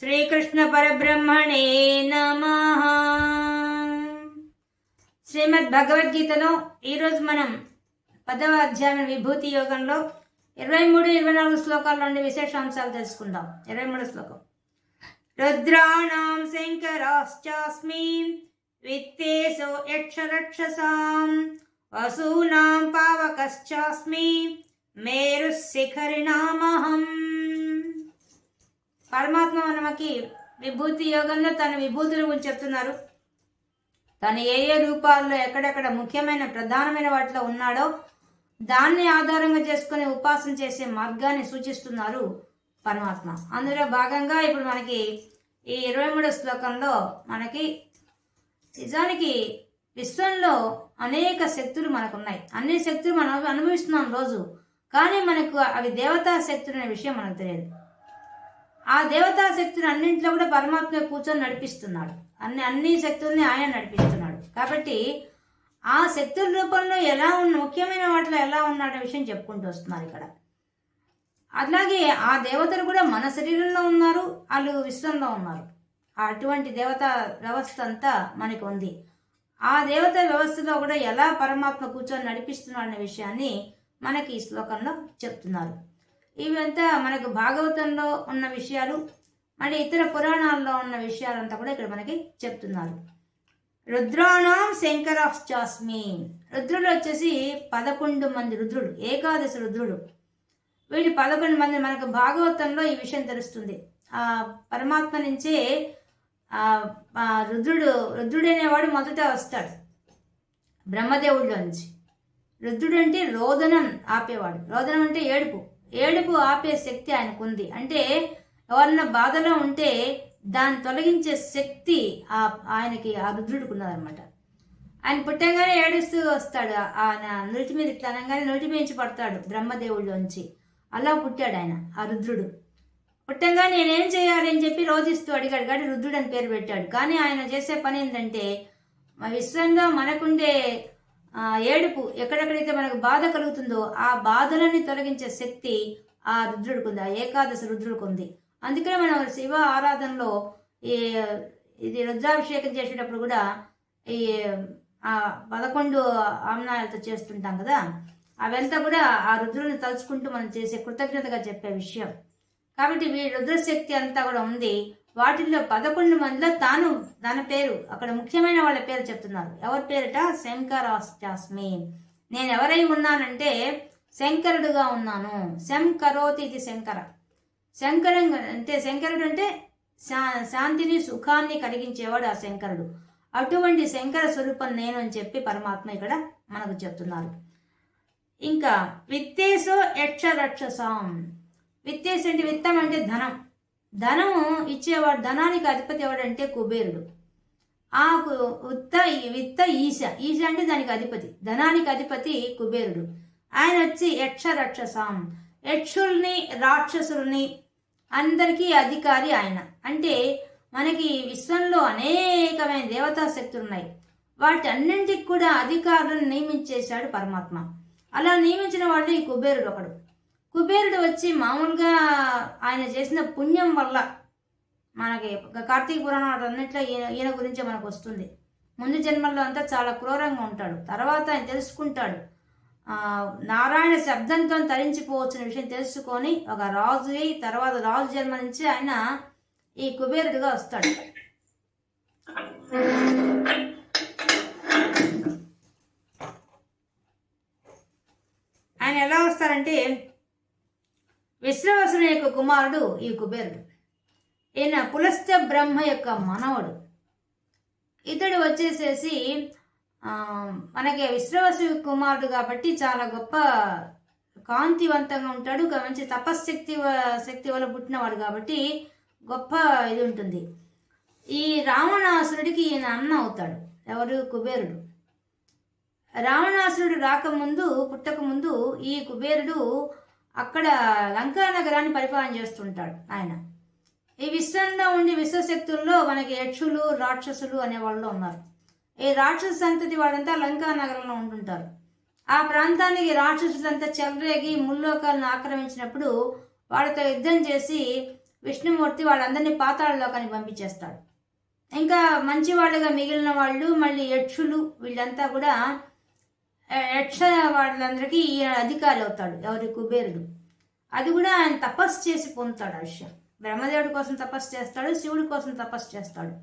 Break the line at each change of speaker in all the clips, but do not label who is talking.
శ్రీకృష్ణ పరబ్రహ్మణే నమ. శ్రీమద్ భగవద్గీతలో ఈరోజు మనం పదవ అధ్యాయం విభూతి యోగంలో ఇరవై మూడు ఇరవై నాలుగు శ్లోకాల నుండి విశేషాంశాలు తెలుసుకుందాం. ఇరవై మూడు శ్లోకం. రుద్రాణం శంకరాశ్చాస్మి విత్తేసో యక్షరక్షసాం వసూనాం పావకశ్చాస్మి మేరు శిఖరిణామహం పరమాత్మ మనకి విభూతి యోగంలో తన విభూతుల గురించి చెప్తున్నారు. తను ఏ ఏ రూపాల్లో ఎక్కడెక్కడ ముఖ్యమైన ప్రధానమైన వాటిలో ఉన్నాడో దాన్ని ఆధారంగా చేసుకుని ఉపాసన చేసే మార్గాన్ని సూచిస్తున్నారు పరమాత్మ. అందులో భాగంగా ఇప్పుడు మనకి ఈ ఇరవై మూడో శ్లోకంలో మనకి నిజానికి విశ్వంలో అనేక శక్తులు మనకున్నాయి. అన్ని శక్తులు మనం అనుభవిస్తున్నాం రోజు. కానీ మనకు అవి దేవతా శక్తులు అనే విషయం మనకు తెలియదు. ఆ దేవతా శక్తులు అన్నింటిలో కూడా పరమాత్మ కూర్చొని నడిపిస్తున్నాడు. అన్ని అన్ని శక్తుల్ని ఆయన నడిపిస్తున్నాడు. కాబట్టి ఆ శక్తుల రూపంలో ఎలా ఉన్న ముఖ్యమైన వాటిలో ఎలా ఉన్నాడనే విషయం చెప్పుకుంటూ వస్తున్నారు ఇక్కడ. అట్లాగే ఆ దేవతలు కూడా మన శరీరంలో ఉన్నారు వాళ్ళు విశ్వంలో ఉన్నారు. అటువంటి దేవత వ్యవస్థ అంతా మనకు ఉంది. ఆ దేవత వ్యవస్థలో కూడా ఎలా పరమాత్మ కూర్చొని నడిపిస్తున్నాడు అనే విషయాన్ని మనకి ఈ శ్లోకంలో చెప్తున్నారు. ఇవంతా మనకు భాగవతంలో ఉన్న విషయాలు మళ్ళీ ఇతర పురాణాల్లో ఉన్న విషయాలంతా కూడా ఇక్కడ మనకి చెప్తున్నారు. రుద్రాణం శంకరాశ్చాస్మి. రుద్రులు వచ్చేసి పదకొండు మంది రుద్రుడు ఏకాదశి రుద్రుడు. వీళ్ళు పదకొండు మంది మనకు భాగవతంలో ఈ విషయం తెలుస్తుంది. ఆ పరమాత్మ నుంచే రుద్రుడు రుద్రుడనేవాడు మొదట వస్తాడు బ్రహ్మదేవుడిలో నుంచి రుద్రుడు అంటే రోదనం ఆపేవాడు. రోదనం అంటే ఏడుపు. ఏడుపు ఆపే శక్తి ఆయనకు ఉంది అంటే ఎవరన్నా బాధలో ఉంటే దాన్ని తొలగించే శక్తి ఆ ఆయనకి ఆ రుద్రుడికి ఉన్నదనమాట ఆయన పుట్టంగానే ఏడుస్తూ వస్తాడు. ఆయన నుటి మీద ఇట్లా అనగానే నురిటి మీద నుంచి పడతాడు బ్రహ్మదేవుడిలోంచి అలా పుట్టాడు ఆయన ఆ రుద్రుడు. పుట్టంగా నేనేం చేయాలి అని చెప్పి రోధిస్తూ అడిగాడు. కానీ రుద్రుడు అని పేరు పెట్టాడు. కానీ ఆయన చేసే పని ఏంటంటే మా విశ్వంలో మనకుండే ఏడుపు ఎక్కడెక్కడైతే మనకు బాధ కలుగుతుందో ఆ బాధలని తొలగించే శక్తి ఆ రుద్రుడికి ఉంది ఆ ఏకాదశి రుద్రుడికి ఉంది. అందుకనే మనం శివ ఆరాధనలో ఈ ఇది రుద్రాభిషేకం చేసేటప్పుడు కూడా ఈ ఆ పదకొండు ఆమ్నాయాలతో చేస్తుంటాం కదా అవంతా కూడా ఆ రుద్రుని తలుచుకుంటూ మనం చేసే కృతజ్ఞతగా చెప్పే విషయం. కాబట్టి వీ రుద్రశక్తి అంతా కూడా ఉంది. వాటిల్లో పదకొండు మందిలో తాను తన పేరు అక్కడ ముఖ్యమైన వాళ్ళ పేరు చెప్తున్నారు. ఎవరి పేరిట? శంకరాస్మి నేను ఎవరై ఉన్నానంటే శంకరుడుగా ఉన్నాను. శంకరోతి ఇది శంకర. శంకరం అంటే శంకరుడు అంటే శా శాంతిని సుఖాన్ని కలిగించేవాడు ఆ శంకరుడు. అటువంటి శంకర స్వరూపం నేను అని చెప్పి పరమాత్మ ఇక్కడ మనకు చెప్తున్నారు. ఇంకా విత్తేశో యక్ష రక్షసాం. విత్తేశ అంటే విత్తం అంటే ధనం. ధనము ఇచ్చేవాడు ధనానికి అధిపతి ఎవడంటే కుబేరుడు. ఆ కు- ఉత్త విత్త ఈశ. ఈశ అంటే దానికి అధిపతి. ధనానికి అధిపతి కుబేరుడు. ఆయన వచ్చి యక్ష రక్షసాం యక్షుల్ని రాక్షసుల్ని అందరికీ అధికారి ఆయన. అంటే మనకి విశ్వంలో అనేకమైన దేవతా శక్తులు ఉన్నాయి వాటి అన్నింటికి కూడా అధికారులను నియమించేశాడు పరమాత్మ. అలా నియమించిన వాడు ఈ కుబేరుడు ఒకడు. కుబేరుడు వచ్చి మామూలుగా ఆయన చేసిన పుణ్యం వల్ల మనకి ఒక కార్తీక పురాణం అన్నింటిలో ఈయన ఈయన గురించే మనకు వస్తుంది. ముందు జన్మల్లో అంతా చాలా క్రూరంగా ఉంటాడు. తర్వాత ఆయన తెలుసుకుంటాడు. నారాయణ శబ్దంతో తరించిపోవచ్చిన విషయం తెలుసుకొని ఒక రాజు అయి తర్వాత రాజు జన్మ నుంచి ఆయన ఈ కుబేరుడిగా వస్తాడు. ఆయన ఎలా వస్తారంటే విశ్రవసుని యొక్క కుమారుడు ఈ కుబేరుడు. ఈయన పులస్త బ్రహ్మ యొక్క మనవడు. ఇతడు వచ్చేసేసి మనకి విశ్రవసు కుమారుడు కాబట్టి చాలా గొప్ప కాంతివంతంగా ఉంటాడు మంచి తపశ్శక్తి శక్తి వల్ల పుట్టినవాడు కాబట్టి గొప్ప ఇది ఉంటుంది. ఈ రావణాసురుడికి ఈయన అన్న అవుతాడు. ఎవరు? కుబేరుడు. రావణాసురుడు రాకముందు పుట్టకముందు ఈ కుబేరుడు అక్కడ లంకా నగరాన్ని పరిపాలన చేస్తుంటాడు ఆయన. ఈ విశ్వంలో ఉండి విశ్వశక్తుల్లో మనకి యక్షులు రాక్షసులు అనే వాళ్ళు ఉన్నారు. ఈ రాక్షస సంతతి వాళ్ళంతా లంకా నగరంలో ఉంటుంటారు. ఆ ప్రాంతానికి రాక్షసులంతా చెలరేగి ముల్లోకాలను ఆక్రమించినప్పుడు వాళ్ళతో యుద్ధం చేసి విష్ణుమూర్తి వాళ్ళందరినీ పాతాళలోకానికి పంపించేస్తాడు. ఇంకా మంచి వాళ్ళుగా మిగిలిన వాళ్ళు మళ్ళీ యక్షులు వీళ్ళంతా కూడా యక్ష వాళ్ళందరికీ ఈయన అధికారి అవుతాడు ఎవరి కుబేరుడు. అది కూడా ఆయన తపస్సు చేసి పొందుతాడు ఆ విషయం బ్రహ్మదేవుడి కోసం తపస్సు చేస్తాడు శివుడి కోసం తపస్సు చేస్తాడు.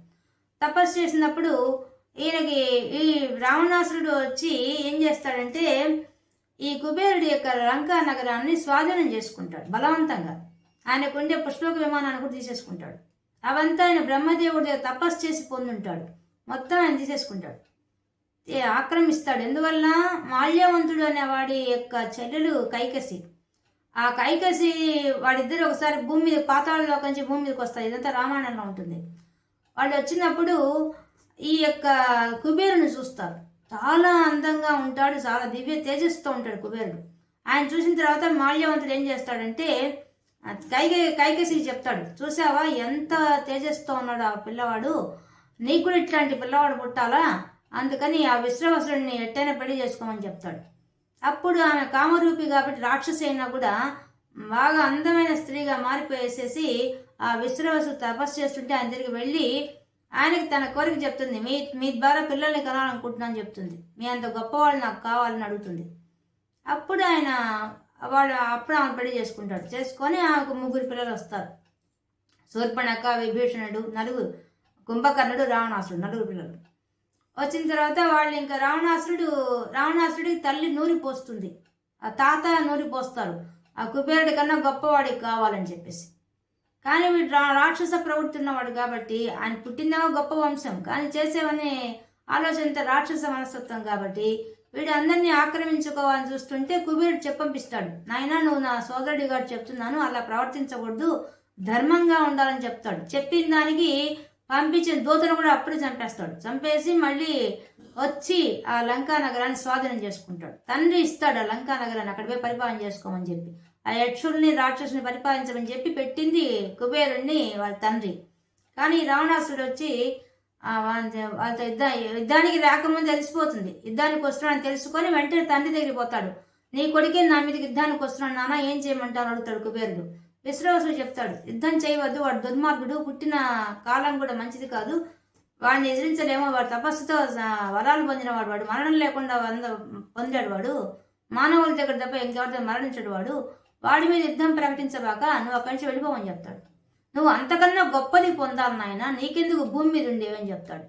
తపస్సు చేసినప్పుడు ఈయనకి ఈ రావణాసురుడు వచ్చి ఏం చేస్తాడంటే ఈ కుబేరుడి యొక్క లంకా నగరాన్ని స్వాధీనం చేసుకుంటాడు బలవంతంగా. ఆయనకు ఉండే పుష్పక విమానాన్ని కూడా తీసేసుకుంటాడు. అవంతా ఆయన బ్రహ్మదేవుడి తపస్సు చేసి పొందుంటాడు. మొత్తం ఆయన తీసేసుకుంటాడు. ఆక్రమిస్తాడు. ఎందువల్ల మాల్యవంతుడు అనే వాడి యొక్క చెల్లెలు కైకసి. ఆ కైకసి వాడిద్దరు ఒకసారి భూమి మీద పాతాళలో నుంచి భూమి మీదకి వస్తారు. ఇదంతా రామాయణంలో ఉంటుంది. వాళ్ళు వచ్చినప్పుడు ఈ యొక్క కుబేరుని చూస్తారు. చాలా అందంగా ఉంటాడు చాలా దివ్య తేజస్తో ఉంటాడు కుబేరుడు. ఆయన చూసిన తర్వాత మాల్యవంతుడు ఏం చేస్తాడంటే కైక కైకసికి చెప్తాడు చూసావా ఎంత తేజస్తో ఉన్నాడు ఆ పిల్లవాడు? నీకు కూడా ఇట్లాంటి పిల్లవాడు పుట్టాలా? అందుకని ఆ విశ్రవసుడిని ఎట్టైనా పెళ్ళి చేసుకోమని చెప్తాడు. అప్పుడు ఆమె కామరూపి కాబట్టి రాక్షసి అయినా కూడా బాగా అందమైన స్త్రీగా మారిపోయేసేసి ఆ విశ్రవసు తపస్సు చేస్తుంటే ఆయన తిరిగి వెళ్ళి ఆయనకి తన కోరిక చెప్తుంది మీ మీ ద్వారా పిల్లల్ని కనాలనుకుంటున్నాను చెప్తుంది. మీ అంత గొప్పవాళ్ళు నాకు కావాలని అడుగుతుంది. అప్పుడు ఆయన వాళ్ళు అప్పుడు ఆమె పెళ్ళి చేసుకుంటాడు. చేసుకొని ఆమెకు ముగ్గురు పిల్లలు వస్తారు. శూర్పణక విభీషణుడు నలుగురు కుంభకర్ణుడు రావణాసుడు నలుగురు పిల్లలు. వచ్చిన తర్వాత వాళ్ళు ఇంకా రావణాసురుడు రావణాసురుడికి తల్లి నూరి పోస్తుంది. ఆ తాత నూరి పోస్తారు. ఆ కుబేరుడి కన్నా గొప్పవాడికి కావాలని చెప్పేసి. కానీ వీడు రా రాక్షస ప్రవృత్తి ఉన్నవాడు కాబట్టి ఆయన పుట్టిందేమో గొప్ప వంశం. కానీ చేసేవని ఆలోచనతో రాక్షస మనస్తత్వం కాబట్టి వీడు అందరినీ ఆక్రమించుకోవాలని చూస్తుంటే కుబేరుడు చెప్పంపిస్తాడు నాయనా నువ్వు నా సోదరుడి గారు చెప్తున్నాను. అలా ప్రవర్తించకూడదు. ధర్మంగా ఉండాలని చెప్తాడు. చెప్పిన దానికి పంపించిన దూతను కూడా అప్పుడే చంపేస్తాడు. చంపేసి మళ్ళీ వచ్చి ఆ లంకా నగరాన్ని స్వాధీనం చేసుకుంటాడు. తండ్రి ఇస్తాడు ఆ లంకా నగరాన్ని అక్కడ పోయి పరిపాలన చేసుకోమని చెప్పి. ఆ యక్షుల్ని రాక్షసుని పరిపాలించమని చెప్పి పెట్టింది కుబేరుణ్ణి వాళ్ళ తండ్రి. కానీ రావణాసుడు వచ్చి వాళ్ళతో యుద్ధ యుద్ధానికి రాకముందు తెలిసిపోతుంది. యుద్ధానికి వస్తున్నాడని తెలుసుకొని వెంటనే తండ్రి దగ్గరికి పోతాడు. నీ కొడుకే నా మీదకి యుద్ధానికి వస్తున్నాడు నాన్న ఏం చేయమంటారు? అడుగుతాడు కుబేరుడు. విశ్రవసుడు చెప్తాడు యుద్ధం చేయవద్దు వాడు దుర్మార్గుడు పుట్టిన కాలం కూడా మంచిది కాదు. వాడిని ఎదిరించలేమో వాడు తపస్సుతో వరాలు పొందినవాడు వాడు మరణం లేకుండా వంద పొందాడు వాడు. మానవుల దగ్గర తప్ప ఇంకెవరితో మరణించడు వాడు. వాడి మీద యుద్ధం ప్రకటించబాక నువ్వు అక్కడి నుంచి వెళ్ళిపోమని చెప్తాడు. నువ్వు అంతకన్నా గొప్పది పొందాలి నాయన నీకెందుకు భూమి మీద ఉండేవని చెప్తాడు.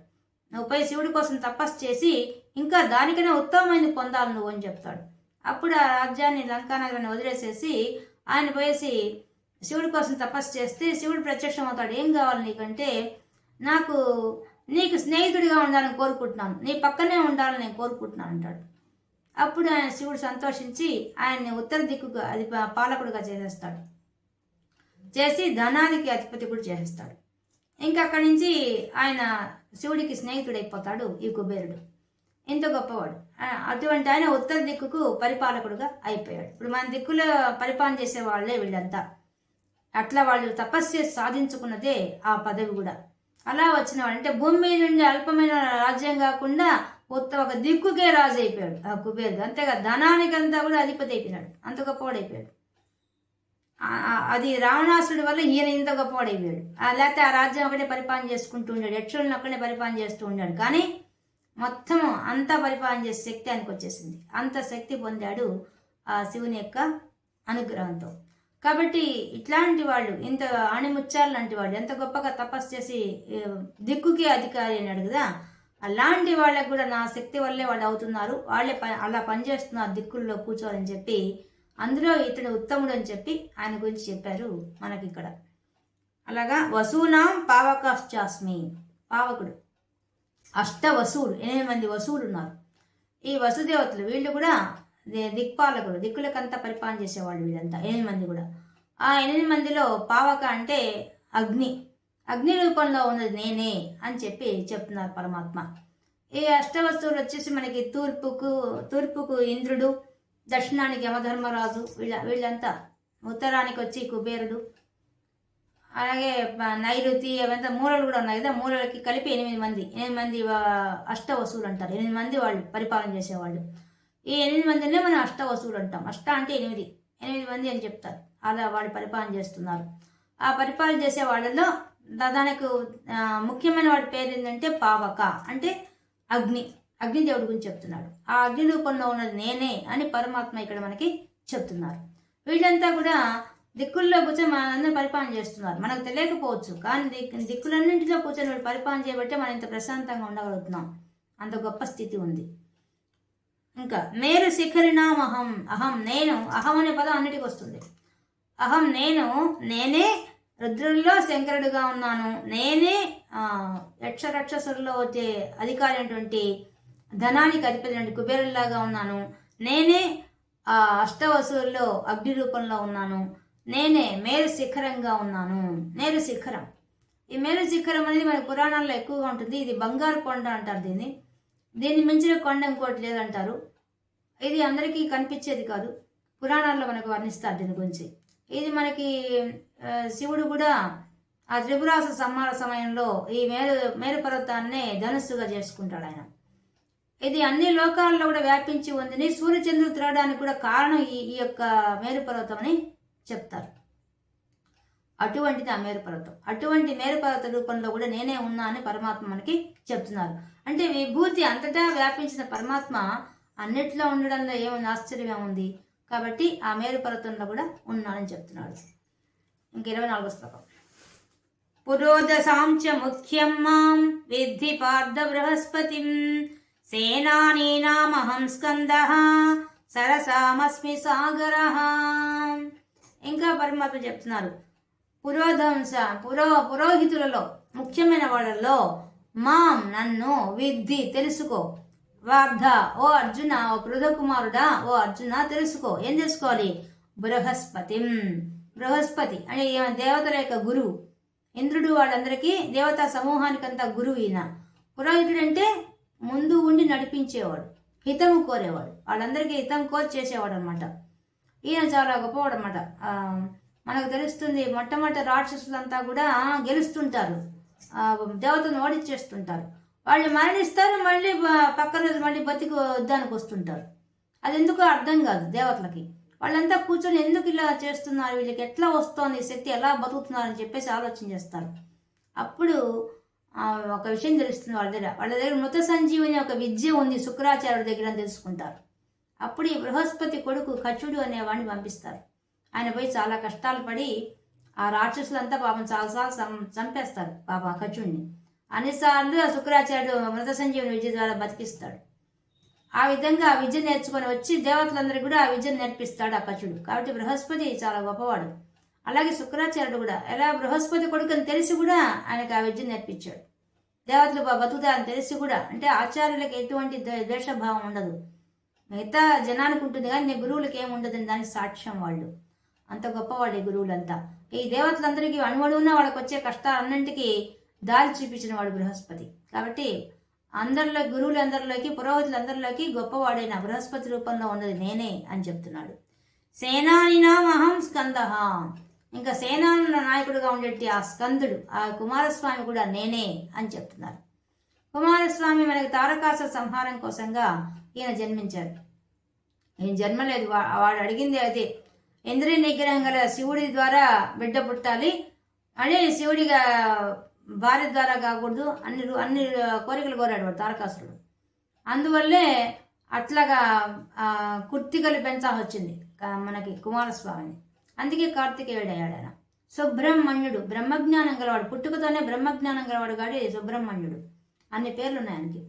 నువ్వు పోయి శివుడి కోసం తపస్సు చేసి ఇంకా దానికైనా ఉత్తమమైనది పొందాలి నువ్వు అని చెప్తాడు. అప్పుడు ఆ రాజ్యాన్ని లంకానగరాన్ని వదిలేసేసి ఆయన పోయేసి శివుడి కోసం తపస్సు చేస్తే శివుడు ప్రత్యక్షం అవుతాడు. ఏం కావాలి నీకంటే? నాకు నీకు స్నేహితుడిగా ఉండాలని కోరుకుంటున్నాను. నీ పక్కనే ఉండాలని నేను కోరుకుంటున్నాను అంటాడు. అప్పుడు ఆయన శివుడు సంతోషించి ఆయన్ని ఉత్తర దిక్కుగా అది పా- పాలకుడిగా చేసేస్తాడు. చేసి ధనానికి అధిపతి కూడా చేసేస్తాడు. ఇంకా అక్కడి నుంచి ఆయన శివుడికి స్నేహితుడైపోతాడు ఈ కుబేరుడు. ఇంత గొప్పవాడు. అటువంటి ఆయన ఉత్తర దిక్కుకు పరిపాలకుడుగా అయిపోయాడు. ఇప్పుడు మన దిక్కులో పరిపాలన చేసే వాళ్ళే వీళ్ళంతా. అట్లా వాళ్ళు తపస్సు సాధించుకున్నదే ఆ పదవి కూడా. అలా వచ్చిన వాడు అంటే భూమి మీద నుండి అల్పమైన రాజ్యం కాకుండా కొత్త ఒక దిక్కుకే రాజు అయిపోయాడు. ఆ కుబేరుడు. అంతేగా ధనానికంతా కూడా అధిపతి అయిపోయినాడు. అంత గొప్పవాడైపోయాడు అది రావణాసుడి వల్ల ఈయన ఇంత గొప్పవాడైపోయాడు ఆ లేకపోతే ఆ రాజ్యం ఒకటే పరిపాలన చేసుకుంటూ ఉండాడు. యక్షులను ఒక్కడే పరిపాలన చేస్తూ ఉన్నాడు కానీ మొత్తం అంతా పరిపాలన చేసే శక్తి ఆయనకు వచ్చేసింది. అంత శక్తి పొందాడు ఆ శివుని యొక్క అనుగ్రహంతో. కాబట్టి ఇట్లాంటి వాళ్ళు ఇంత ఆణిముత్యాలు లాంటి వాళ్ళు ఎంత గొప్పగా తపస్సు చేసి దిక్కుకి దిక్కుకే అధికారి అన్నాడు కదా అలాంటి వాళ్ళకు కూడా నా శక్తి వల్లే వాళ్ళు అవుతున్నారు. వాళ్ళే పని అలా పనిచేస్తున్నారు దిక్కుల్లో కూర్చోవాలని చెప్పి అందులో ఇతడు ఉత్తముడు అని చెప్పి ఆయన గురించి చెప్పారు మనకి ఇక్కడ. అలాగా వసూనాం పావకాశ్చాస్మి పావకుడు. అష్ట వసువులు ఎనిమిది మంది వసువులు ఉన్నారు. ఈ వసుదేవతలు వీళ్ళు కూడా దిక్పాలకులు దిక్కులకంతా పరిపాలన చేసేవాళ్ళు వీళ్ళంతా ఎనిమిది మంది కూడా. ఆ ఎనిమిది మందిలో పావక అంటే అగ్ని. అగ్ని రూపంలో ఉన్నది నేనే అని చెప్పి చెప్తున్నారు పరమాత్మ. ఈ అష్టవస్తువులు వచ్చేసి మనకి తూర్పుకు తూర్పుకు ఇంద్రుడు దక్షిణానికి యమధర్మరాజు వీళ్ళ వీళ్ళంతా. ఉత్తరానికి వచ్చి కుబేరుడు. అలాగే నైరుతి అవంతా మూలలు కూడా ఉన్నాయి కదా మూలలకి కలిపి ఎనిమిది మంది. ఎనిమిది మంది అష్టవస్తువులు అంటారు. ఎనిమిది మంది వాళ్ళు పరిపాలన చేసేవాళ్ళు. ఈ ఎనిమిది మందినే మనం అష్ట వసూలు అంటాం. అష్ట అంటే ఎనిమిది. ఎనిమిది మంది అని చెప్తారు. అలా వాళ్ళు పరిపాలన చేస్తున్నారు. ఆ పరిపాలన చేసే వాళ్ళలో దానికి ముఖ్యమైన వాడి పేరు ఏంటంటే పావక. అంటే అగ్ని. అగ్నిదేవుడి గురించి చెప్తున్నాడు. ఆ అగ్ని రూపంలో ఉన్నది నేనే అని పరమాత్మ ఇక్కడ మనకి చెప్తున్నారు. వీళ్ళంతా కూడా దిక్కుల్లో కూర్చొని మనందరూ పరిపాలన చేస్తున్నారు. మనకు తెలియకపోవచ్చు. కానీ దిక్ దిక్కులన్నింటిలో కూర్చొని పరిపాలన చేయబట్టే మనం ఇంత ప్రశాంతంగా ఉండగలుగుతున్నాం. అంత గొప్ప స్థితి ఉంది. ఇంకా మేరు శిఖరినాం అహం అహం నేను అహం అనే పదం అన్నిటికి వస్తుంది. అహం నేను నేనే రుద్రుల్లో శంకరుడుగా ఉన్నాను. నేనే ఆ, వచ్చే అధికారి అయినటువంటి ధనానికి అధిపతి కుబేరుల్లాగా ఉన్నాను. నేనే ఆ అష్టవసువుల్లో అగ్ని రూపంలో ఉన్నాను. నేనే మేరు శిఖరంగా ఉన్నాను. మేరు శిఖరం. ఈ మేరు శిఖరం అనేది మన పురాణాల్లో ఎక్కువగా ఉంటుంది. ఇది బంగారు కొండ అంటారు దీన్ని. దీన్ని మించిన కొండ ఇంకోటి లేదంటారు. ఇది అందరికీ కనిపించేది కాదు. పురాణాల్లో మనకు వర్ణిస్తారు దీని గురించి. ఇది మనకి శివుడు కూడా ఆ త్రిపురాస సంహార సమయంలో ఈ మేరు మేరు పర్వతాన్నే ధనుస్సుగా చేసుకుంటాడు ఆయన. ఇది అన్ని లోకాల్లో కూడా వ్యాపించి ఉందని సూర్యచంద్రుడు తిరగడానికి కూడా కారణం ఈ ఈ యొక్క మేరు పర్వతం అని చెప్తారు. అటువంటిది ఆ మేరు పర్వతం. అటువంటి మేరు పర్వత రూపంలో కూడా నేనే ఉన్నా అని పరమాత్మ మనకి చెప్తున్నారు. అంటే విభూతి అంతటా వ్యాపించిన పరమాత్మ అన్నిట్లో ఉండడంలో ఏమైనా ఆశ్చర్యం ఉంది. కాబట్టి ఆ మేరు పర్వతంలో కూడా ఉన్నానని చెప్తున్నాడు ఇంక ఇరవై నాలుగో శ్లోకం. పురోదశాంచ ముఖ్యం మాం విద్ధి పార్థ బృహస్పతిం సేనానీనామహం స్కంద సరసామస్మి సాగర. ఇంకా పరమాత్మ చెప్తున్నారు. పురోధంస పురో పురోహితులలో ముఖ్యమైన వాళ్ళలో మాం నన్ను విద్ధి తెలుసుకో. వార్ధ ఓ అర్జున ఓ పృథకుమారుడా ఓ అర్జున తెలుసుకో. ఏం తెలుసుకోవాలి? బృహస్పతి. బృహస్పతి అంటే దేవతల యొక్క గురువు. ఇంద్రుడు వాళ్ళందరికీ దేవతా సమూహానికంతా గురువు ఈయన. పురోహితుడు అంటే ముందు ఉండి నడిపించేవాడు హితము కోరేవాడు. వాళ్ళందరికీ హితం కోరి చేసేవాడు అనమాట ఈయన చాలా గొప్పవాడు అనమాట మనకు తెలుస్తుంది మొట్టమొదటి రాక్షసులంతా కూడా గెలుస్తుంటారు. దేవతను ఓడించేస్తుంటారు. వాళ్ళు మరణిస్తారు మళ్ళీ పక్క పక్కన రోజు మళ్ళీ బతికి యుద్ధానికి వస్తుంటారు. అది ఎందుకో అర్థం కాదు దేవతలకి. వాళ్ళంతా కూర్చొని ఎందుకు ఇలా చేస్తున్నారు? వీళ్ళకి ఎట్లా వస్తుంది? శక్తి ఎలా బతుకుతున్నారు? అని చెప్పేసి ఆలోచన చేస్తారు. అప్పుడు ఒక విషయం తెలుస్తుంది వాళ్ళ దగ్గర. వాళ్ళ దగ్గర మృత సంజీవని ఒక విద్య ఉంది శుక్రాచార్యుడి దగ్గర తెలుసుకుంటారు. అప్పుడు ఈ బృహస్పతి కొడుకు కచుడు అనేవాడిని పంపిస్తారు. ఆయన పోయి చాలా కష్టాలు పడి ఆ రాక్షసులంతా పాపం చాలాసార్లు సం చంపేస్తారు పాపం ఆ కచుడిని అన్నిసార్లు ఆ శుక్రాచార్యుడు మృత సంజీవుని విద్య ద్వారా బతికిస్తాడు. ఆ విధంగా ఆ విద్య నేర్చుకొని వచ్చి దేవతలందరికీ కూడా ఆ విద్యను నేర్పిస్తాడు ఆ కచుడు కాబట్టి బృహస్పతి చాలా గొప్పవాడు. అలాగే శుక్రాచార్యుడు కూడా ఎలా బృహస్పతి కొడుకు అని తెలిసి కూడా ఆయనకు ఆ విద్య నేర్పించాడు. దేవతలు బ- బతుకుతారని తెలిసి కూడా అంటే ఆచార్యులకు ఎటువంటి ద్వేషభావం ఉండదు. మిగతా జనానికి ఉంటుంది కానీ నీ గురువులకి ఏమి ఉండదని దానికి సాక్ష్యం వాళ్ళు. అంత గొప్పవాళ్ళు ఈ గురువులంతా. ఈ దేవతలందరికీ అణువడుగున వాళ్ళకి వచ్చే కష్టాలన్నింటికీ దారి చూపించిన వాడు బృహస్పతి. కాబట్టి అందరిలో గురువులందరిలోకి పురోహితులందరిలోకి గొప్పవాడైన బృహస్పతి రూపంలో ఉన్నది నేనే అని చెప్తున్నాడు. సేనానినామహం స్కంద ఇంకా సేనానుల నాయకుడుగా ఉండేటి ఆ స్కందుడు ఆ కుమారస్వామి కూడా నేనే అని చెప్తున్నారు. కుమారస్వామి మనకి తారకాస సంహారం కోసంగా ఈయన జన్మించారు. ఈయన జన్మలేదు వా- వాడు అడిగింది అదే ఇంద్రియ నిగ్రహం గల శివుడి ద్వారా బిడ్డ పుట్టాలి. అదే శివుడిగా భార్య ద్వారా కాకూడదు. అన్ని అన్ని కోరికలు కోరాడు వాడు తారకాసురుడు. అందువల్లే అట్లాగా కుర్తికలు పెంచాల్సి వచ్చింది మనకి కుమారస్వామిని. అందుకే కార్తికేయుడయ్యాడు ఆయన సుబ్రహ్మణ్యుడు బ్రహ్మజ్ఞానం గలవాడు. పుట్టుకతోనే బ్రహ్మజ్ఞానం గలవాడు కాడి సుబ్రహ్మణ్యుడు. అన్ని పేర్లు ఉన్నాయి ఆయనకి.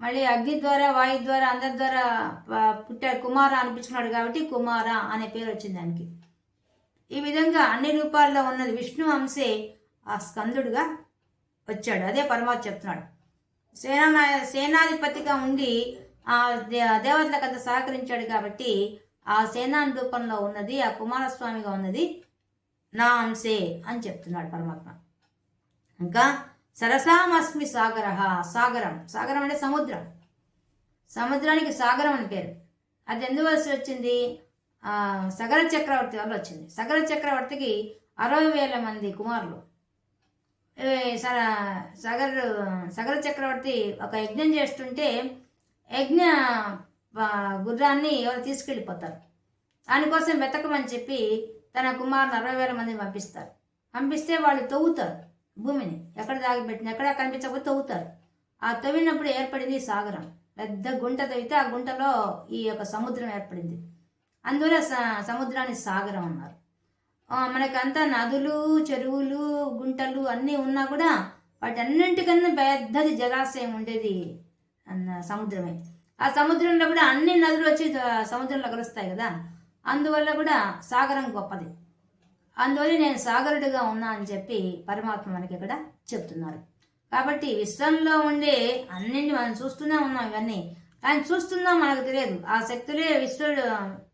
మళ్ళీ అగ్ని ద్వారా వాయు ద్వారా అందరి ద్వారా పుట్టాడు కుమార అనిపించుకున్నాడు కాబట్టి కుమార అనే పేరు వచ్చింది దానికి. ఈ విధంగా అన్ని రూపాల్లో ఉన్నది విష్ణు అంశే ఆ స్కందుడుగా వచ్చాడు. అదే పరమాత్మ చెప్తున్నాడు. సేనా సేనాధిపతిగా ఉండి ఆ దే- దేవతలకు అంత సహకరించాడు కాబట్టి ఆ సేనాని రూపంలో ఉన్నది ఆ కుమారస్వామిగా ఉన్నది నా అంశే అని చెప్తున్నాడు పరమాత్మ. ఇంకా సరసామస్మి సాగర. సాగరం. సాగరం అంటే సముద్రం. సముద్రానికి సాగరం అని పేరు. అది ఎందువలసి వచ్చింది? సగర చక్రవర్తి వల్ల వచ్చింది. సగర చక్రవర్తికి అరవై వేల మంది కుమారులు. సర సగర సగర చక్రవర్తి ఒక యజ్ఞం చేస్తుంటే యజ్ఞ గుర్రాన్ని ఎవరు తీసుకెళ్ళిపోతారు? దానికోసం వెతకమని చెప్పి తన కుమారుని అరవై వేల మందిని పంపిస్తారు. పంపిస్తే వాళ్ళు తవ్వుతారు. భూమిని ఎక్కడ దాగిపెట్టిన ఎక్కడ కనిపించకపోతే తవ్వుతారు. ఆ తవ్వినప్పుడు ఏర్పడింది సాగరం. పెద్ద గుంట తవ్వితే ఆ గుంటలో ఈ యొక్క సముద్రం ఏర్పడింది. అందువల్ల స- సముద్రాన్ని సాగరం అన్నారు. మనకంతా నదులు చెరువులు గుంటలు అన్నీ ఉన్నా కూడా వాటన్నింటికన్నా పెద్దది జలాశయం ఉండేది అన్న సముద్రమే. ఆ సముద్రంలో కూడా అన్ని నదులు వచ్చి సముద్రంలో కలుస్తాయి కదా. అందువల్ల కూడా సాగరం గొప్పది. అందువల్ల నేను సాగరుడిగా ఉన్నా అని చెప్పి పరమాత్మ మనకి ఇక్కడ చెప్తున్నారు. కాబట్టి విశ్వంలో ఉండే అన్నింటిని మనం చూస్తూనే ఉన్నాం ఇవన్నీ. కానీ చూస్తున్నాం మనకు తెలియదు. ఆ శక్తులే విశ్వడు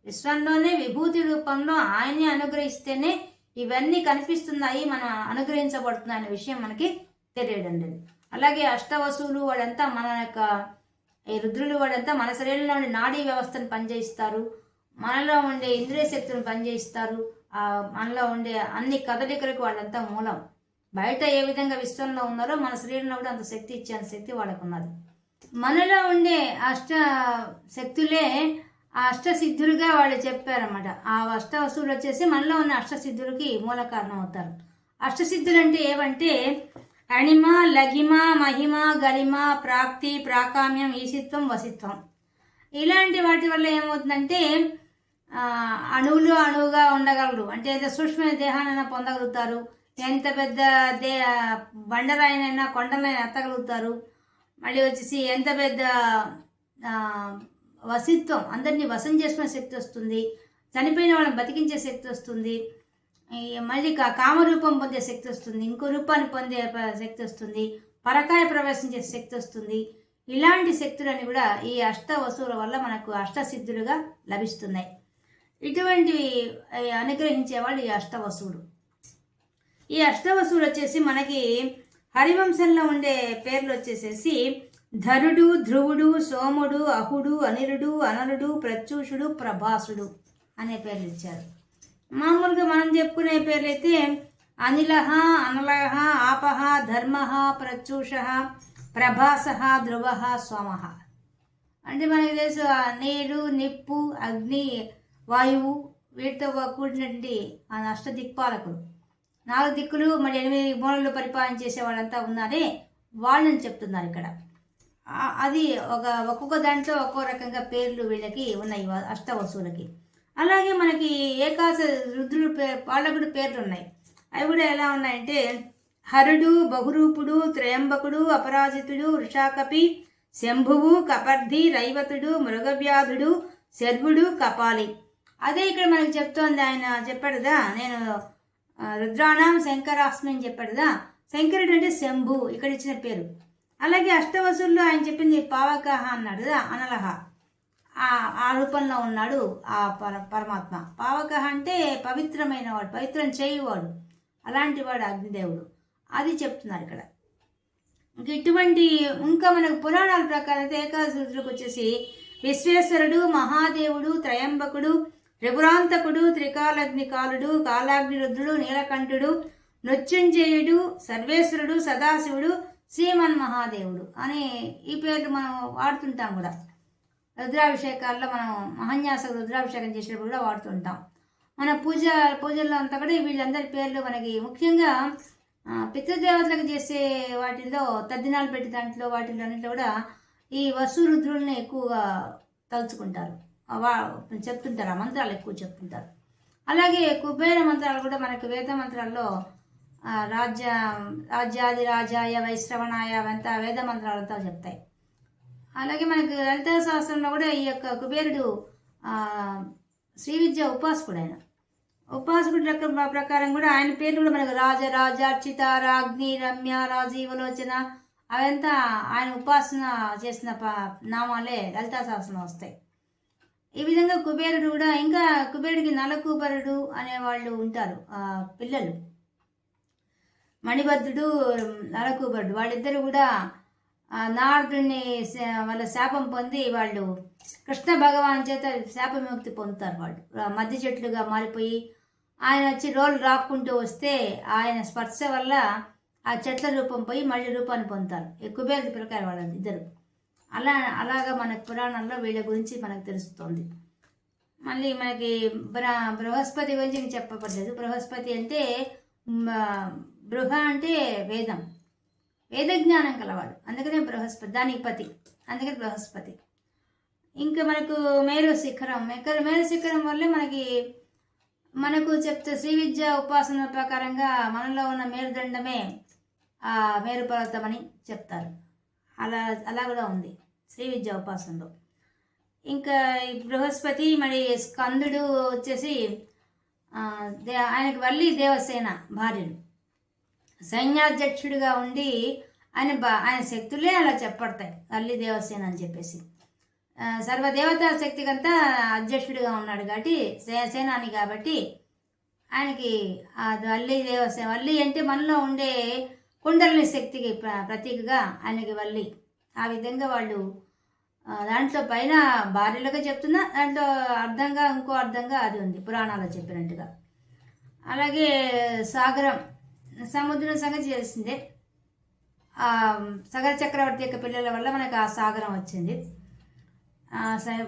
విశ్వంలోనే విభూతి రూపంలో ఆయన్ని అనుగ్రహిస్తేనే ఇవన్నీ కనిపిస్తున్నాయి మనం అనుగ్రహించబడుతున్నాయి అనే విషయం మనకి తెలియడం లేదు. అలాగే అష్టవసువులు వాళ్ళంతా మన యొక్క ఈ రుద్రులు వాళ్ళంతా మన శరీరంలో ఉండే నాడీ వ్యవస్థను పనిచేయిస్తారు. మనలో ఉండే ఇంద్రియ శక్తులను పనిచేయిస్తారు. మనలో ఉండే అన్ని కదలికలకు వాళ్ళంతా మూలం. బయట ఏ విధంగా విశ్వంలో ఉన్నారో మన శరీరంలో కూడా అంత శక్తి ఇచ్చే శక్తి వాళ్ళకు ఉన్నది మనలో ఉండే అష్ట శక్తులే ఆ అష్టసిద్ధులుగా వాళ్ళు చెప్పారన్నమాట. ఆ అష్ట వస్తువులు వచ్చేసి మనలో ఉన్న అష్టసిద్ధులకి మూల కారణం అవుతారు అష్టసిద్ధులు అంటే ఏవంటే అణిమ లగిమ మహిమ గలిమ ప్రాప్తి ప్రాకామ్యం ఈశిత్వం వసిత్వం ఇలాంటి వాటి వల్ల ఏమవుతుందంటే అణువులు అణువుగా ఉండగలరు. అంటే ఏదో సూక్ష్మ దేహానైనా పొందగలుగుతారు. ఎంత పెద్ద దే బండరాయినైనా కొండలైనా ఎత్తగలుగుతారు. మళ్ళీ వచ్చేసి ఎంత పెద్ద వసిత్వం అందరినీ వశం చేసుకునే శక్తి వస్తుంది. చనిపోయిన వాళ్ళని బతికించే శక్తి వస్తుంది. మళ్ళీ కామరూపం పొందే శక్తి వస్తుంది. ఇంకో రూపాన్ని పొందే శక్తి వస్తుంది. పరకాయ ప్రవేశించే శక్తి వస్తుంది. ఇలాంటి శక్తులని కూడా ఈ అష్ట వస్తువుల వల్ల మనకు అష్టసిద్ధులుగా లభిస్తున్నాయి. ఇటువంటివి అనుగ్రహించేవాడు ఈ అష్టవసువుడు ఈ అష్టవసువులు వచ్చేసి మనకి హరివంశంలో ఉండే పేర్లు వచ్చేసేసి ధరుడు ధ్రువుడు సోముడు అహుడు అనిరుడు అనరుడు ప్రత్యూషుడు ప్రభాసుడు అనే పేర్లు ఇచ్చారు. మామూలుగా మనం చెప్పుకునే పేర్లు అయితే అనిలహ అనలహ ఆపహ ధర్మ ప్రత్యూష ప్రభాస ధ్రువ సోమ అంటే మనకి తెలుసు నీరు నిప్పు అగ్ని వాయువు వీటితో కూడినటువంటి ఆ అష్ట దిక్పాలకులు. నాలుగు దిక్కులు మరి ఎనిమిది మూలలు పరిపాలన చేసే వాళ్ళంతా ఉన్నారే వాళ్ళని చెప్తున్నారు ఇక్కడ. అది ఒక ఒక్కొక్క దాంట్లో ఒక్కో రకంగా పేర్లు వీళ్ళకి ఉన్నాయి అష్ట వస్తువులకి. అలాగే మనకి ఏకాశ రుద్రుడు పే వాళ్ళకు కూడా పేర్లు ఉన్నాయి. అవి కూడా ఎలా ఉన్నాయంటే హరుడు బహురూపుడు త్రయంబకుడు అపరాజితుడు వృషాకపి శంభువు కపర్ధి రైవతుడు మృగవ్యాధుడు శర్వుడు కపాలి. అదే ఇక్కడ మనకు చెప్తోంది ఆయన చెప్పాడు కదా నేను రుద్రాణం శంకరాస్మి అని చెప్పాడు కదా శంకరుడు అంటే శంభు ఇక్కడ ఇచ్చిన పేరు. అలాగే అష్టవసుల్లో ఆయన చెప్పింది పావకహ అన్నాడు కదా అనలహ. ఆ ఆ రూపంలో ఉన్నాడు ఆ పర పరమాత్మ. పావకహ అంటే పవిత్రమైన వాడు పవిత్రం చేయువాడు. అలాంటి వాడు అగ్నిదేవుడు. అది చెప్తున్నారు ఇక్కడ. ఇంక ఇటువంటి ఇంకా మనకు పురాణాల ప్రకారం అయితే ఏకాదశి వచ్చేసి విశ్వేశ్వరుడు మహాదేవుడు త్రయంబకుడు రఘురాంతకుడు త్రికాలగ్నికాలుడు కాలాగ్నిరుద్రుడు నీలకంఠుడు నృత్యంజయుడు సర్వేశ్వరుడు సదాశివుడు శ్రీమన్ మహాదేవుడు అని ఈ పేర్లు మనం వాడుతుంటాం కూడా. రుద్రాభిషేకాల్లో మనం మహన్యాస రుద్రాభిషేకం చేసేటప్పుడు కూడా వాడుతుంటాం. మన పూజ పూజల్లో అంతా కూడా వీళ్ళందరి పేర్లు మనకి ముఖ్యంగా పితృదేవతలకు చేసే వాటిల్లో తద్దినాలు పెట్టి దాంట్లో వాటిల్లో అన్నింటిలో కూడా ఈ వసు రుద్రుల్ని ఎక్కువగా తలుచుకుంటారు. వా చెప్తుంటారు ఆ మంత్రాలు ఎక్కువ చెప్తుంటారు. అలాగే కుబేర మంత్రాలు కూడా మనకి వేద మంత్రాల్లో రాజ్య రాజ్యాది రాజాయ వైశ్రవణాయ అవంతా వేద మంత్రాలంతా చెప్తాయి. అలాగే మనకి లలిత శాస్త్రంలో కూడా ఈ యొక్క కుబేరుడు శ్రీ విద్య ఉపాసకుడు ఆయన ఉపాసకుడు ప్రకారం కూడా ఆయన పేర్లు కూడా మనకు రాజ రాజార్చిత రాజ్ఞి రమ్య రాజీవలోచన అవంతా ఆయన ఉపాసన చేసిన ప నామాలే లలితా శాస్త్రంలో వస్తాయి. ఈ విధంగా కుబేరుడు కూడా ఇంకా కుబేరుడికి నలకూబరుడు అనే వాళ్ళు ఉంటారు ఆ, పిల్లలు. మణిభద్రుడు నలకూబరుడు. వాళ్ళిద్దరు కూడా నారదుడిని వాళ్ళ శాపం పొంది వాళ్ళు కృష్ణ భగవాన్ చేత శాపముక్తి పొందుతారు వాళ్ళు. మధ్య చెట్లుగా మారిపోయి ఆయన వచ్చి రోలు రాక్కుంటూ వస్తే ఆయన స్పర్శ వల్ల ఆ చెట్ల రూపం పోయి మళ్ళీ రూపాన్ని పొందుతారు. ఈ కుబేరుడి ప్రకారం వాళ్ళది ఇద్దరు అలా అలాగా మనకు పురాణంలో వీళ్ళ గురించి మనకు తెలుస్తుంది. మళ్ళీ మనకి బ్ర బృహస్పతి గురించి ఇంక చెప్పబడలేదు. బృహస్పతి అంటే బృహ అంటే వేదం. వేద జ్ఞానం కలవాడు. అందుకనే బృహస్పతి దానికి పతి అందుకని బృహస్పతి. ఇంకా మనకు మేరు శిఖరం. మేకర్ మేరు శిఖరం వల్లే మనకి మనకు చెప్తే శ్రీ విద్య ఉపాసన ప్రకారంగా మనలో ఉన్న మేరుదండమే ఆ మేరు పర్వతం అని చెప్తారు. అలా అలా కూడా ఉంది. శ్రీ విద్య ఉపాసనలో. ఇంకా బృహస్పతి మరి స్కందుడు వచ్చేసి దే- ఆయనకి వల్లి దేవసేన భార్యలు. సైన్యాధ్యక్షుడిగా ఉండి ఆయన బా ఆయన శక్తులే అలా చెప్పడతాయి వల్లి దేవసేన అని చెప్పేసి. సర్వదేవతా శక్తికంతా అధ్యక్షుడిగా ఉన్నాడు కాబట్టి సేనాని కాబట్టి ఆయనకి ఆ వల్లి దేవసేన వల్లి అంటే మనలో ఉండే కుండలిని శక్తికి ప్ర- ప్రతీకగా ఆయనకి వల్లి. ఆ విధంగా వాళ్ళు దాంట్లో పైన భార్యలుగా చెప్తున్నా దాంట్లో అర్థంగా ఇంకో అర్థంగా అది ఉంది పురాణాలు చెప్పినట్టుగా. అలాగే సాగరం సముద్రం సంగతి తెలిసిందే సగర చక్రవర్తి యొక్క పిల్లల వల్ల మనకు ఆ సాగరం వచ్చింది.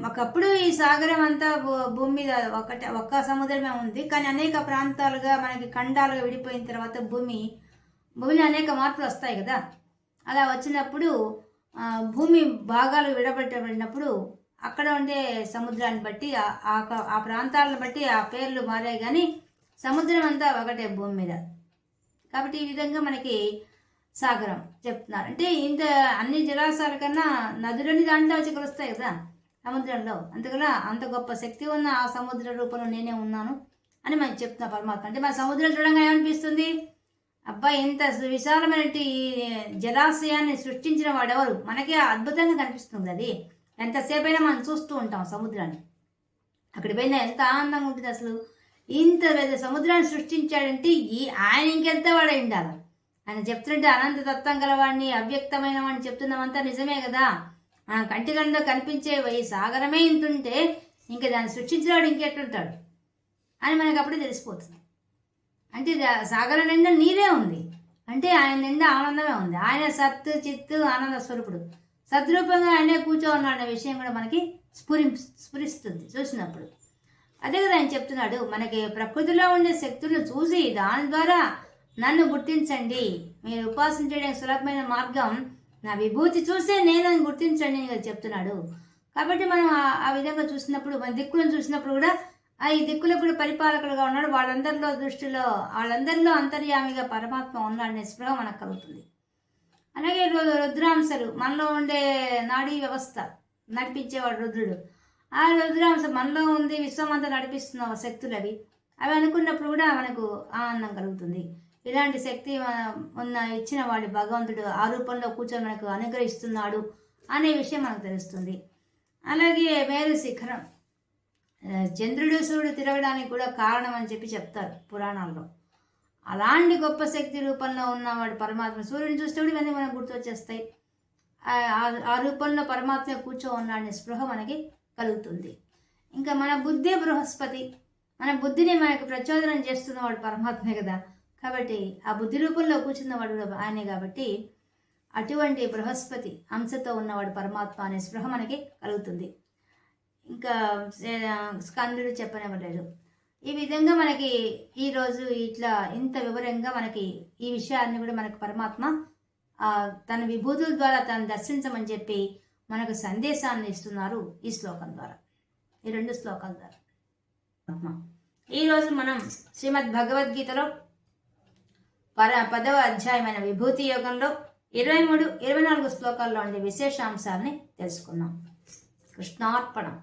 ఒకప్పుడు ఈ సాగరం అంతా భూ- భూమి మీద ఒకటే ఒక్క సముద్రమే ఉంది కానీ అనేక ప్రాంతాలుగా మనకి ఖండాలుగా విడిపోయిన తర్వాత భూమి భూమిలో అనేక మార్పులు వస్తాయి కదా? అలా వచ్చినప్పుడు భూమి భాగాలు విడబెట్టబడినప్పుడు అక్కడ ఉండే సముద్రాన్ని బట్టి ఆ- ఆ ఆ ప్రాంతాలను బట్టి ఆ పేర్లు మారాయి కానీ సముద్రం అంతా ఒకటే భూమి మీద. కాబట్టి ఈ విధంగా మనకి సాగరం చెప్తున్నారు. అంటే ఇంత అన్ని జలాశయాల కన్నా నదులని దాంట్లో వచ్చి కలుస్తాయి కదా సముద్రంలో. అందుకలా అంత గొప్ప శక్తి ఉన్న ఆ సముద్ర రూపంలో నేనే ఉన్నాను అని మనం చెప్తున్నా పరమాత్మ. అంటే మన సముద్రం చూడంగా ఏమనిపిస్తుంది? అబ్బా ఇంత విశాలమైనటువంటి ఈ జలాశయాన్ని సృష్టించిన వాడెవరు? మనకే అద్భుతంగా కనిపిస్తుంది అది. ఎంతసేపు అయినా మనం చూస్తూ ఉంటాం సముద్రాన్ని. అక్కడ పోయినా ఎంత ఆనందంగా ఉంటుంది అసలు. ఇంత పెద్ద సముద్రాన్ని సృష్టించాడంటే ఈ ఆయన ఇంకెంత వాడై ఉండాలి ఆయన చెప్తుంటే అనంత తత్వం గలవాడిని అవ్యక్తమైన వాడిని చెప్తున్నామంతా నిజమే కదా. మన కంటి కంటే కనిపించే ఈ సాగరమే ఇంతుంటే ఇంకా దాన్ని సృష్టించినవాడు ఇంకెట్లుంటాడు అని మనకు అప్పుడే తెలిసిపోతుంది. అంటే సాగర సాగరం నిండా నీరే ఉంది. అంటే ఆయన నిండా ఆనందమే ఉంది. ఆయన సత్తు చిత్తు ఆనంద స్వరూపుడు. సద్రూపంగా ఆయనే కూర్చో ఉన్నాడు అనే విషయం కూడా మనకి స్ఫురి స్ఫురిస్తుంది చూసినప్పుడు. అదే కదా ఆయన చెప్తున్నాడు మనకి ప్రకృతిలో ఉండే శక్తులను చూసి దాని ద్వారా నన్ను గుర్తించండి. మీరు ఉపాసించడానికి సులభమైన మార్గం నా విభూతి చూసే నేను గుర్తించండి అని చెప్తున్నాడు. కాబట్టి మనం ఆ- విధంగా చూసినప్పుడు మన దిక్కులను చూసినప్పుడు కూడా ఈ దిక్కులకు కూడా పరిపాలకులుగా ఉన్నాడు. వాళ్ళందరిలో దృష్టిలో వాళ్ళందరిలో అంతర్యామిగా పరమాత్మ ఉన్నాడనే స్పృహ మనకు కలుగుతుంది. అలాగే రుద్రాంశలు మనలో ఉండే నాడీ వ్యవస్థ నడిపించేవాడు రుద్రుడు. ఆ రుద్రాంశ మనలో ఉంది విశ్వం అంతా నడిపిస్తున్న శక్తులు అవి. అవి అనుకున్నప్పుడు కూడా మనకు ఆనందం కలుగుతుంది. ఇలాంటి శక్తి ఉన్న ఇచ్చిన వాడి భగవంతుడు ఆ రూపంలో కూర్చొని మనకు అనుగ్రహిస్తున్నాడు అనే విషయం మనకు తెలుస్తుంది. అలాగే మేరు శిఖరం. చంద్రుడు సూర్యుడు తిరగడానికి కూడా కారణం అని చెప్పి చెప్తారు పురాణాల్లో. అలాంటి గొప్ప శక్తి రూపంలో ఉన్నవాడు పరమాత్మ సూర్యుని చూస్తే కూడా ఇవన్నీ మనకు గుర్తొచ్చేస్తాయి. ఆ- ఆ- ఆ రూపంలో పరమాత్మ కూర్చో ఉన్నాడనే స్పృహ మనకి కలుగుతుంది. ఇంకా మన బుద్ధే బృహస్పతి. మన బుద్ధిని మనకు ప్రచోదనం చేస్తున్నవాడు పరమాత్మే కదా. కాబట్టి ఆ బుద్ధి రూపంలో కూర్చున్నవాడు కూడా ఆయనే కాబట్టి అటువంటి బృహస్పతి అంశతో ఉన్నవాడు పరమాత్మ అనే స్పృహ మనకి కలుగుతుంది. ఇంకా స్కందుడు చెప్పనివ్వలేదు. ఈ విధంగా మనకి ఈరోజు ఇట్లా ఇంత వివరంగా మనకి ఈ విషయాన్ని కూడా మనకు పరమాత్మ తన విభూతుల ద్వారా తను దర్శించమని చెప్పి మనకు సందేశాన్ని ఇస్తున్నారు ఈ శ్లోకం ద్వారా. ఈ రెండు శ్లోకాల ద్వారా. ఈరోజు మనం శ్రీమద్ భగవద్గీతలో పర పదవ అధ్యాయమైన విభూతి యోగంలో ఇరవై మూడు ఇరవై నాలుగు శ్లోకాల్లో ఉండే విశేషాంశాలని తెలుసుకున్నాం కృష్ణార్పణం.